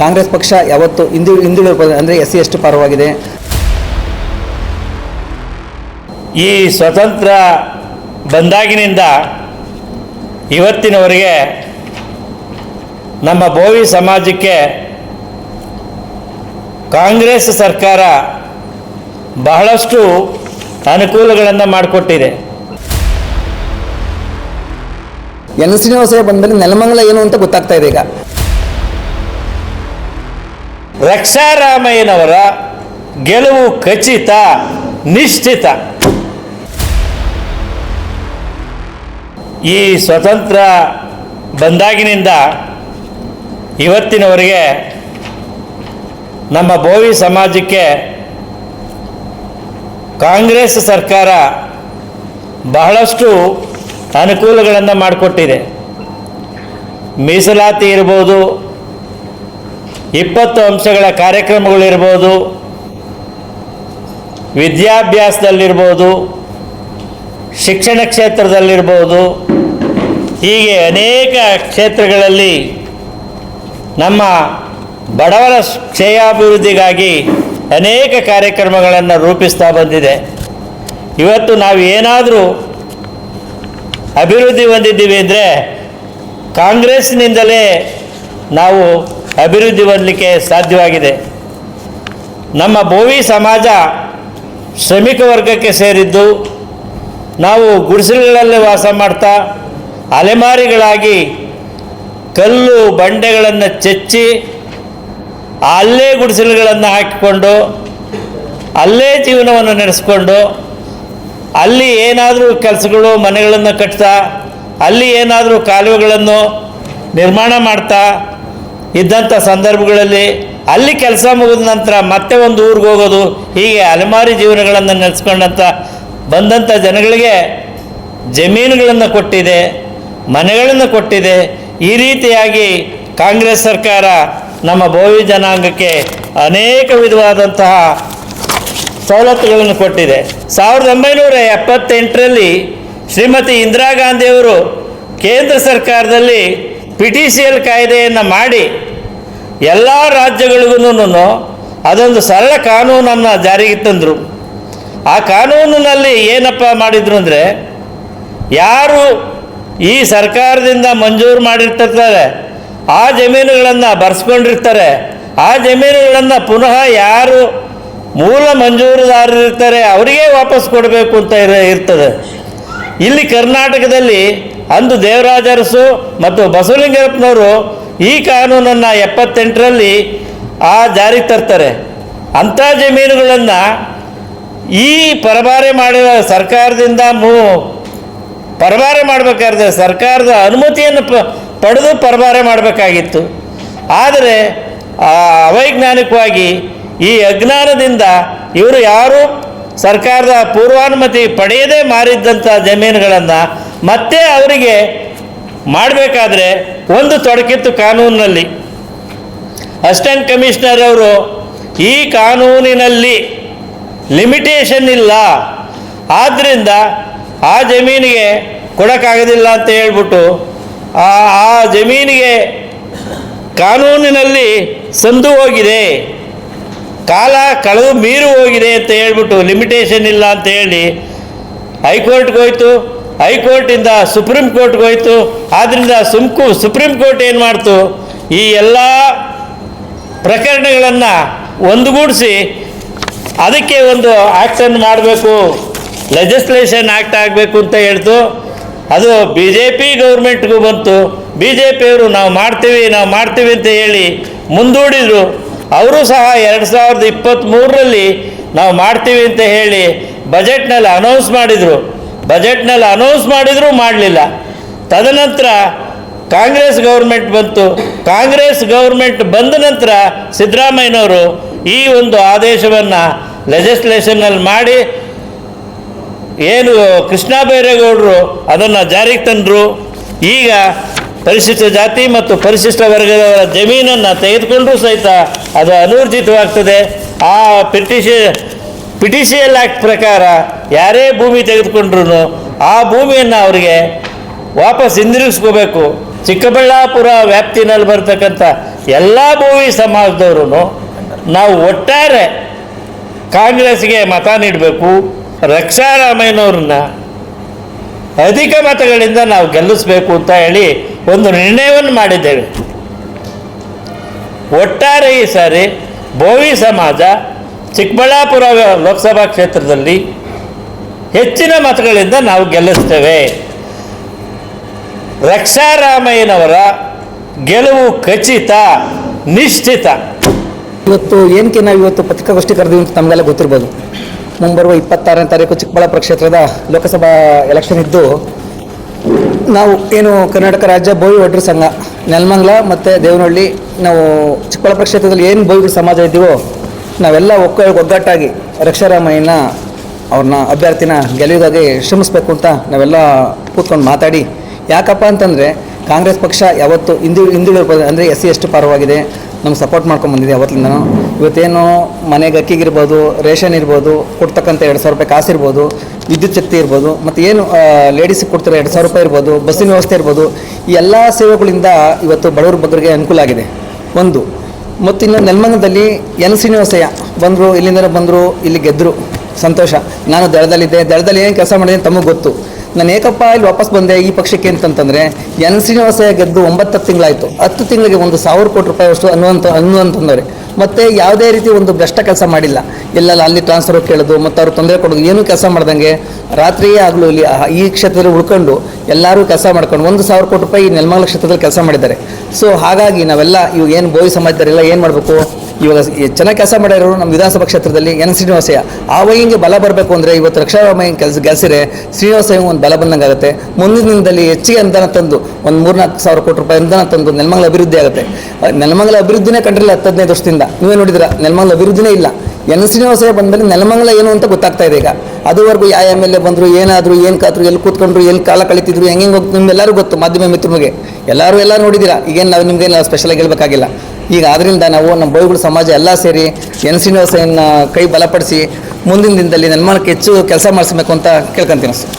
ಕಾಂಗ್ರೆಸ್ ಪಕ್ಷ ಯಾವತ್ತು ಹಿಂದು ಹಿಂದುಳಿದ ಅಂದರೆ ಎಸ್ ಸಿ ಎಷ್ಟು ಪರವಾಗಿದೆ. ಈ ಸ್ವತಂತ್ರ ಬಂದಾಗಿನಿಂದ ಇವತ್ತಿನವರೆಗೆ ನಮ್ಮ ಬೋವಿ ಸಮಾಜಕ್ಕೆ ಕಾಂಗ್ರೆಸ್ ಸರ್ಕಾರ ಬಹಳಷ್ಟು ಅನುಕೂಲಗಳನ್ನು ಮಾಡಿಕೊಟ್ಟಿದೆ. ಎನ್ ಶ್ರೀನಿವಾಸ ಬಂದಮೇಲೆ ನೆಲಮಂಗಲ ಏನು ಅಂತ ಗೊತ್ತಾಗ್ತಾ ಇದೆ ಈಗ. ರಕ್ಷಾರಾಮಯ್ಯನವರ ಗೆಲುವು ಖಚಿತ, ನಿಶ್ಚಿತ. ಈ ಸ್ವತಂತ್ರ ಬಂದಾಗಿನಿಂದ ಇವತ್ತಿನವರೆಗೆ ನಮ್ಮ ಬೋವಿ ಸಮಾಜಕ್ಕೆ ಕಾಂಗ್ರೆಸ್ ಸರ್ಕಾರ ಬಹಳಷ್ಟು ಅನುಕೂಲಗಳನ್ನು ಮಾಡಿಕೊಟ್ಟಿದೆ. ಮೀಸಲಾತಿ ಇರ್ಬೋದು ಇಪ್ಪತ್ತು ಅಂಶಗಳ ಕಾರ್ಯಕ್ರಮಗಳಿರ್ಬೋದು, ವಿದ್ಯಾಭ್ಯಾಸದಲ್ಲಿರ್ಬೋದು, ಶಿಕ್ಷಣ ಕ್ಷೇತ್ರದಲ್ಲಿರ್ಬೋದು, ಹೀಗೆ ಅನೇಕ ಕ್ಷೇತ್ರಗಳಲ್ಲಿ ನಮ್ಮ ಬಡವರ ಕ್ಷೇಯಾಭಿವೃದ್ಧಿಗಾಗಿ ಅನೇಕ ಕಾರ್ಯಕ್ರಮಗಳನ್ನು ರೂಪಿಸ್ತಾ ಬಂದಿದೆ. ಇವತ್ತು ನಾವು ಏನಾದರೂ ಅಭಿವೃದ್ಧಿ ಹೊಂದಿದ್ದೀವಿ ಅಂದರೆ ಕಾಂಗ್ರೆಸ್ನಿಂದಲೇ ನಾವು ಅಭಿವೃದ್ಧಿ ಹೊಂದಲಿಕ್ಕೆ ಸಾಧ್ಯವಾಗಿದೆ. ನಮ್ಮ ಬೋವಿ ಸಮಾಜ ಶ್ರಮಿಕ ವರ್ಗಕ್ಕೆ ಸೇರಿದ್ದು, ನಾವು ಗುಡಿಸಲುಗಳಲ್ಲಿ ವಾಸ ಮಾಡ್ತಾ, ಅಲೆಮಾರಿಗಳಾಗಿ ಕಲ್ಲು ಬಂಡೆಗಳನ್ನು ಚಚ್ಚಿ, ಅಲ್ಲೇ ಗುಡಿಸಲುಗಳನ್ನು ಹಾಕಿಕೊಂಡು, ಅಲ್ಲೇ ಜೀವನವನ್ನು ನಡೆಸಿಕೊಂಡು, ಅಲ್ಲಿ ಏನಾದರೂ ಕೆಲಸಗಳು, ಮನೆಗಳನ್ನು ಕಟ್ತಾ, ಅಲ್ಲಿ ಏನಾದರೂ ಕಾಲುವೆಗಳನ್ನು ನಿರ್ಮಾಣ ಮಾಡ್ತಾ ಇದ್ದಂಥ ಸಂದರ್ಭಗಳಲ್ಲಿ ಅಲ್ಲಿ ಕೆಲಸ ಮುಗಿದ ನಂತರ ಮತ್ತೆ ಒಂದು ಊರಿಗೆ ಹೋಗೋದು, ಹೀಗೆ ಅಲೆಮಾರಿ ಜೀವನಗಳನ್ನು ನಡೆಸ್ಕೊಂಡಂಥ ಬಂದಂಥ ಜನಗಳಿಗೆ ಜಮೀನುಗಳನ್ನು ಕೊಟ್ಟಿದೆ, ಮನೆಗಳನ್ನು ಕೊಟ್ಟಿದೆ. ಈ ರೀತಿಯಾಗಿ ಕಾಂಗ್ರೆಸ್ ಸರ್ಕಾರ ನಮ್ಮ ಭೋವಿ ಜನಾಂಗಕ್ಕೆ ಅನೇಕ ವಿಧವಾದಂತಹ ಸವಲತ್ತುಗಳನ್ನು ಕೊಟ್ಟಿದೆ. ಸಾವಿರದ ಒಂಬೈನೂರ ಎಪ್ಪತ್ತೆಂಟರಲ್ಲಿ ಶ್ರೀಮತಿ ಇಂದಿರಾ ಗಾಂಧಿಯವರು ಕೇಂದ್ರ ಸರ್ಕಾರದಲ್ಲಿ ಪಿ ಟಿ ಸಿ ಎಲ್ ಕಾಯ್ದೆಯನ್ನು ಮಾಡಿ ಎಲ್ಲ ರಾಜ್ಯಗಳಿಗೂ ಅದೊಂದು ಸರಳ ಕಾನೂನನ್ನು ಜಾರಿಗೆ ತಂದರು. ಆ ಕಾನೂನಿನಲ್ಲಿ ಏನಪ್ಪ ಮಾಡಿದ್ರು ಅಂದರೆ ಯಾರು ಈ ಸರ್ಕಾರದಿಂದ ಮಂಜೂರು ಮಾಡಿರ್ತಿರ್ತಾರೆ ಆ ಜಮೀನುಗಳನ್ನು ಬರ್ಸ್ಕೊಂಡಿರ್ತಾರೆ. ಆ ಜಮೀನುಗಳನ್ನು ಪುನಃ ಯಾರು ಮೂಲ ಮಂಜೂರುದಾರರಿರ್ತಾರೆ, ಅವರಿಗೆ ವಾಪಸ್ ಕೊಡಬೇಕು ಅಂತ ಇರ, ಇರ್ತದೆ. ಇಲ್ಲಿ ಕರ್ನಾಟಕದಲ್ಲಿ ಅಂದು ದೇವರಾಜರಸು ಮತ್ತು ಬಸವಲಿಂಗಪ್ಪನವರು ಈ ಕಾನೂನನ್ನು ಎಪ್ಪತ್ತೆಂಟರಲ್ಲಿ ಆ ಜಾರಿಗೆ ತರ್ತಾರೆ. ಅಂಥ ಜಮೀನುಗಳನ್ನು ಈ ಪರಭಾರೆ ಮಾಡಿದ ಸರ್ಕಾರದಿಂದ ಮೂ ಪರಭಾರೆ ಮಾಡಬೇಕಾದ್ರೆ ಸರ್ಕಾರದ ಅನುಮತಿಯನ್ನು ಪ ಪಡೆದು ಪರಭಾರೆ ಮಾಡಬೇಕಾಗಿತ್ತು. ಆದರೆ ಅವೈಜ್ಞಾನಿಕವಾಗಿ ಈ ಅಜ್ಞಾನದಿಂದ ಇವರು ಯಾರೂ ಸರ್ಕಾರದ ಪೂರ್ವಾನುಮತಿ ಪಡೆಯದೇ ಮಾರಿದ್ದಂಥ ಜಮೀನುಗಳನ್ನು ಮತ್ತೆ ಅವರಿಗೆ ಮಾಡಬೇಕಾದ್ರೆ ಒಂದು ತೊಡಕಿತ್ತು ಕಾನೂನಿನಲ್ಲಿ. ಅಸಿಸ್ಟೆಂಟ್ ಕಮಿಷನರ್ ಅವರು, ಈ ಕಾನೂನಿನಲ್ಲಿ ಲಿಮಿಟೇಷನ್ ಇಲ್ಲ. ಆದ್ದರಿಂದ ಆ ಜಮೀನಿಗೆ ಕೊಡೋಕ್ಕಾಗೋದಿಲ್ಲ ಅಂತ ಹೇಳ್ಬಿಟ್ಟು, ಆ ಆ ಜಮೀನಿಗೆ ಕಾನೂನಿನಲ್ಲಿ ಸಂದು ಹೋಗಿದೆ. ಕಾಲ ಕಳೆದು ಮೀರು ಹೋಗಿದೆ ಅಂತ ಹೇಳ್ಬಿಟ್ಟು ಲಿಮಿಟೇಷನ್ ಇಲ್ಲ ಅಂತ ಹೇಳಿ ಹೈಕೋರ್ಟ್ಗೆ ಹೋಯ್ತು. ಹೈಕೋರ್ಟಿಂದ ಸುಪ್ರೀಂ ಕೋರ್ಟ್ಗೆ ಹೋಯಿತು. ಆದ್ದರಿಂದ ಸುಮ್ಕು ಸುಪ್ರೀಂ ಕೋರ್ಟ್ ಏನು ಮಾಡ್ತು? ಈ ಎಲ್ಲ ಪ್ರಕರಣಗಳನ್ನು ಒಂದುಗೂಡಿಸಿ ಅದಕ್ಕೆ ಒಂದು ಆ್ಯಕ್ಟನ್ನು ಮಾಡಬೇಕು. ಲೆಜಿಸ್ಲೇಷನ್ ಆ್ಯಕ್ಟ್ ಆಗಬೇಕು ಅಂತ ಹೇಳ್ತು. ಅದು ಬಿ ಜೆ ಪಿ ಗೌರ್ಮೆಂಟ್ಗೂ ಬಂತು. ಬಿ ಜೆ ಪಿಯವರು ನಾವು ಮಾಡ್ತೀವಿ ನಾವು ಮಾಡ್ತೀವಿ ಅಂತ ಹೇಳಿ ಮುಂದೂಡಿದರು. ಅವರು ಸಹ ಎರಡು ಸಾವಿರದ ಇಪ್ಪತ್ತ್ಮೂರರಲ್ಲಿ ನಾವು ಮಾಡ್ತೀವಿ ಅಂತ ಹೇಳಿ ಬಜೆಟ್ನಲ್ಲಿ ಅನೌನ್ಸ್ ಮಾಡಿದರು. ಬಜೆಟ್ನಲ್ಲಿ ಅನೌನ್ಸ್ ಮಾಡಿದರೂ ಮಾಡಲಿಲ್ಲ. ತದನಂತರ ಕಾಂಗ್ರೆಸ್ ಗೌರ್ಮೆಂಟ್ ಬಂತು. ಕಾಂಗ್ರೆಸ್ ಗೌರ್ಮೆಂಟ್ ಬಂದ ನಂತರ ಸಿದ್ದರಾಮಯ್ಯನವರು ಈ ಒಂದು ಆದೇಶವನ್ನು ಲೆಜಿಸ್ಲೇಷನ್ನಲ್ಲಿ ಮಾಡಿ ಏನು ಕೃಷ್ಣ ಬೈರೇಗೌಡರು ಅದನ್ನು ಜಾರಿಗೆ ತಂದರು. ಈಗ ಪರಿಶಿಷ್ಟ ಜಾತಿ ಮತ್ತು ಪರಿಶಿಷ್ಟ ವರ್ಗದವರ ಜಮೀನನ್ನು ತೆಗೆದುಕೊಂಡರೂ ಸಹಿತ ಅದು ಅನೂರ್ಜಿತವಾಗ್ತದೆ. ಆ ಪಿಟಿಷಿ ಪಿಟಿಷಿಯಲ್ ಆ್ಯಕ್ಟ್ ಪ್ರಕಾರ ಯಾರೇ ಭೂಮಿ ತೆಗೆದುಕೊಂಡ್ರು ಆ ಭೂಮಿಯನ್ನು ಅವರಿಗೆ ವಾಪಸ್ ಹಿಂದಿರುಗಿಸ್ಕೋಬೇಕು. ಚಿಕ್ಕಬಳ್ಳಾಪುರ ವ್ಯಾಪ್ತಿನಲ್ಲಿ ಬರ್ತಕ್ಕಂಥ ಎಲ್ಲ ಭೂಮಿ ಸಮಾಜದವರು ನಾವು ಒಟ್ಟಾರೆ ಕಾಂಗ್ರೆಸ್ಗೆ ಮತ ನೀಡಬೇಕು. ರಕ್ಷಾರಾಮಯ್ಯನವ್ರನ್ನ ಅಧಿಕ ಮತಗಳಿಂದ ನಾವು ಗೆಲ್ಲಿಸ್ಬೇಕು ಅಂತ ಹೇಳಿ ಒಂದು ನಿರ್ಣಯವನ್ನು ಮಾಡಿದ್ದೇವೆ. ಒಟ್ಟಾರೆ ಈ ಸಾರಿ ಭೋವಿ ಸಮಾಜ ಚಿಕ್ಕಬಳ್ಳಾಪುರ ಲೋಕಸಭಾ ಕ್ಷೇತ್ರದಲ್ಲಿ ಹೆಚ್ಚಿನ ಮತಗಳಿಂದ ನಾವು ಗೆಲ್ಲಿಸ್ತೇವೆ. ರಕ್ಷಾರಾಮಯ್ಯನವರ ಗೆಲುವು ಖಚಿತ, ನಿಶ್ಚಿತ. ಇವತ್ತು ಏನಕ್ಕೆ ನಾವು ಇವತ್ತು ಪತ್ರಿಕಾಗೋಷ್ಠಿ ಕರೆದಿವಿ ಅಂತ ನಮಗೆಲ್ಲ ಗೊತ್ತಿರ್ಬೋದು. ಮುಂಬರುವ ಇಪ್ಪತ್ತಾರನೇ ತಾರೀಕು ಚಿಕ್ಕಬಳ್ಳಾಪುರ ಕ್ಷೇತ್ರದ ಲೋಕಸಭಾ ಎಲೆಕ್ಷನ್ ಇದ್ದು, ನಾವು ಏನು ಕರ್ನಾಟಕ ರಾಜ್ಯ ಬೋವಿ ಒಡ್ರ ಸಂಘ, ನೆಲಮಂಗ್ಲ ಮತ್ತು ದೇವನಹಳ್ಳಿ, ನಾವು ಚಿಕ್ಕಬಳ್ಳಾಪುರ ಕ್ಷೇತ್ರದಲ್ಲಿ ಏನು ಬೋವಿ ಸಮಾಜ ಇದ್ದೀವೋ ನಾವೆಲ್ಲ ಒಕ್ಕ ಒಗ್ಗಟ್ಟಾಗಿ ರಕ್ಷಾರಾಮಯ್ಯನ ಅವ್ರನ್ನ ಅಭ್ಯರ್ಥಿನ ಗೆಲುವಿಗಾಗಿ ಶ್ರಮಿಸಬೇಕು ಅಂತ ನಾವೆಲ್ಲ ಕೂತ್ಕೊಂಡು ಮಾತಾಡಿ. ಯಾಕಪ್ಪ ಅಂತಂದರೆ ಕಾಂಗ್ರೆಸ್ ಪಕ್ಷ ಯಾವತ್ತು ಹಿಂದು ಹಿಂದುಳಿದ ಅಂದರೆ ಎಸ್ ಸಿ ಎಷ್ಟು ಪಾರವಾಗಿದೆ. ನಮ್ಗೆ ಸಪೋರ್ಟ್ ಮಾಡ್ಕೊಂಡು ಬಂದಿದೆ ಅವತ್ತಿಂದನೂ ಇವತ್ತೇನು ಮನೆಗೆ ಅಕ್ಕಿಗಿರ್ಬೋದು ರೇಷನ್ ಇರ್ಬೋದು, ಕೊಡ್ತಕ್ಕಂಥ ಎರಡು ಸಾವಿರ ರೂಪಾಯಿ ಕಾಸು ಇರ್ಬೋದು, ವಿದ್ಯುತ್ ಶಕ್ತಿ ಇರ್ಬೋದು, ಮತ್ತು ಏನು ಲೇಡೀಸಿಗೆ ಕೊಡ್ತಾರೆ ಎರಡು ಸಾವಿರ ರೂಪಾಯಿ ಇರ್ಬೋದು, ಬಸ್ಸಿನ ವ್ಯವಸ್ಥೆ ಇರ್ಬೋದು, ಈ ಎಲ್ಲ ಸೇವೆಗಳಿಂದ ಇವತ್ತು ಬಡವರ ಬಗ್ಗರಿಗೆ ಅನುಕೂಲ ಆಗಿದೆ. ಒಂದು ಮತ್ತು ಇನ್ನು ನೆಲಮಂಗದಲ್ಲಿ ಎನ್ ಶ್ರೀನಿವಾಸಯ್ಯ ಬಂದರು ಇಲ್ಲಿಂದ ಬಂದರು, ಇಲ್ಲಿ ಗೆದ್ದರು ಸಂತೋಷ. ನಾನು ದಳದಲ್ಲಿದ್ದೆ. ದಳದಲ್ಲಿ ಏನು ಕೆಲಸ ಮಾಡಿದೆ ತಮಗೆ ಗೊತ್ತು. ನಾನು ಏಕಪ್ಪ ಇಲ್ಲಿ ವಾಪಸ್ ಬಂದೆ, ಈ ಪಕ್ಷಕ್ಕೆ ಅಂತಂತಂದರೆ, ಎನ್ ಶ್ರೀನಿವಾಸಯ್ಯ ಗೆದ್ದು ಒಂಬತ್ತು ತಿಂಗಳಾಯಿತು. ಹತ್ತು ತಿಂಗಳಿಗೆ ಒಂದು ಸಾವಿರ ಕೋಟಿ ರೂಪಾಯಿ ಅಷ್ಟು ಅನ್ನುವಂಥ ಅನ್ನುವಂತಂದವ್ರೆ. ಮತ್ತು ಯಾವುದೇ ರೀತಿ ಒಂದು ಭ್ರಷ್ಟ ಕೆಲಸ ಮಾಡಿಲ್ಲ. ಎಲ್ಲ ಅಲ್ಲಿ ಟ್ರಾನ್ಸ್ಫರ್ ಕೇಳೋದು ಮತ್ತು ಅವ್ರು ತೊಂದರೆ ಕೊಡೋದು, ಏನೂ ಕೆಲಸ ಮಾಡ್ದಂಗೆ ರಾತ್ರಿಯೇ ಆಗಲೂ ಇಲ್ಲಿ ಈ ಕ್ಷೇತ್ರದಲ್ಲಿ ಉಳ್ಕೊಂಡು ಎಲ್ಲರೂ ಕೆಲಸ ಮಾಡ್ಕೊಂಡು ಒಂದು ಸಾವಿರ ಕೋಟಿ ರೂಪಾಯಿ ಈ ನೆಲಮಂಗಲ ಕ್ಷೇತ್ರದಲ್ಲಿ ಕೆಲಸ ಮಾಡಿದ್ದಾರೆ. ಸೊ ಹಾಗಾಗಿ ನಾವೆಲ್ಲ ಇವು ಏನು ಬೋಯಿ ಸಮಾಜದವರೆಲ್ಲ ಏನು ಮಾಡಬೇಕು? ಇವಾಗ ಚೆನ್ನಾಗಿ ಕೆಲಸ ಮಾಡಿರೋರು ನಮ್ಮ ವಿಧಾನಸಭಾ ಕ್ಷೇತ್ರದಲ್ಲಿ ಎನ್ ಶ್ರೀನಿವಾಸಯ್ಯ. ಆ ವೈಂಗೆ ಬಲ ಬರಬೇಕು ಅಂದರೆ ಇವತ್ತು ರಕ್ಷಾರಾಮಯ್ಯ ಕೆಲಸ ಗೆಲ್ಸಿರೆ ಶ್ರೀನಿವಾಸಯ್ಯ ಒಂದು ಬಲ ಬಂದಂಗಾಗುತ್ತೆ. ಮುಂದಿನ ದಿನದಲ್ಲಿ ಹೆಚ್ಚಿಗೆ ಅನುದಾನ ತಂದು ಒಂದು ಮೂರ್ನಾಲ್ಕು ಸಾವಿರ ಕೋಟಿ ರೂಪಾಯಿ ಅನುದಾನ ತಂದು ನೆಲಮಂಗಲ ಅಭಿವೃದ್ಧಿ ಆಗುತ್ತೆ. ನೆಲಮಂಗಲ ಅಭಿವೃದ್ಧಿನೇ ಕಂಡ್ರಲ್ಲ ಹತ್ತು ಹದಿನೈದು ವರ್ಷದಿಂದ. ನೀವೇ ನೋಡಿದ್ರ ನೆಲಮಂಗಲ ಅಭಿವೃದ್ಧಿನೇ ಇಲ್ಲ. ಎನ್ ಶ್ರೀನಿವಾಸಯ್ಯ ಬಂದಮೇಲೆ ನೆಲಮಂಗಲ ಏನು ಅಂತ ಗೊತ್ತಾಗ್ತಾ ಇದೆ ಈಗ. ಅದುವರೆಗೂ ಯಾವ ಎಂ ಎಲ್ ಎ ಬಂದರು, ಏನಾದರೂ, ಏನು ಕಾದ್ರು, ಎಲ್ಲಿ ಕೂತ್ಕೊಂಡ್ರು, ಎಲ್ಲಿ ಕಾಲ ಕಳಿತಿದ್ರು, ಹೆಂಗೆ ಹೋಗಿ ನಿಮ್ಮೆಲ್ಲರೂ ಗೊತ್ತು ಮಾಧ್ಯಮ ಮಿತ್ರರಿಗೆ. ಎಲ್ಲರೂ ಎಲ್ಲ ನೋಡಿದ್ದೀರಾ, ಈಗೇನು ನಾವು ನಿಮಗೇನು ಸ್ಪೆಷಲಾಗಿ ಹೇಳ್ಬೇಕಾಗಿಲ್ಲ. ಈಗ ಅದರಿಂದ ನಾವು ನಮ್ಮ ಬೈಗುಳ ಸಮಾಜ ಎಲ್ಲ ಸೇರಿ ಎನ್ ಶ್ರೀನಿವಾಸಯ್ಯನ ಕೈ ಬಲಪಡಿಸಿ ಮುಂದಿನ ದಿನದಲ್ಲಿ ನೆಲಮಂಗಲಕ್ಕೆ ಹೆಚ್ಚು ಕೆಲಸ ಮಾಡಿಸ್ಬೇಕು ಅಂತ ಕೇಳ್ಕೊಂತೀನಿ ಸರ್.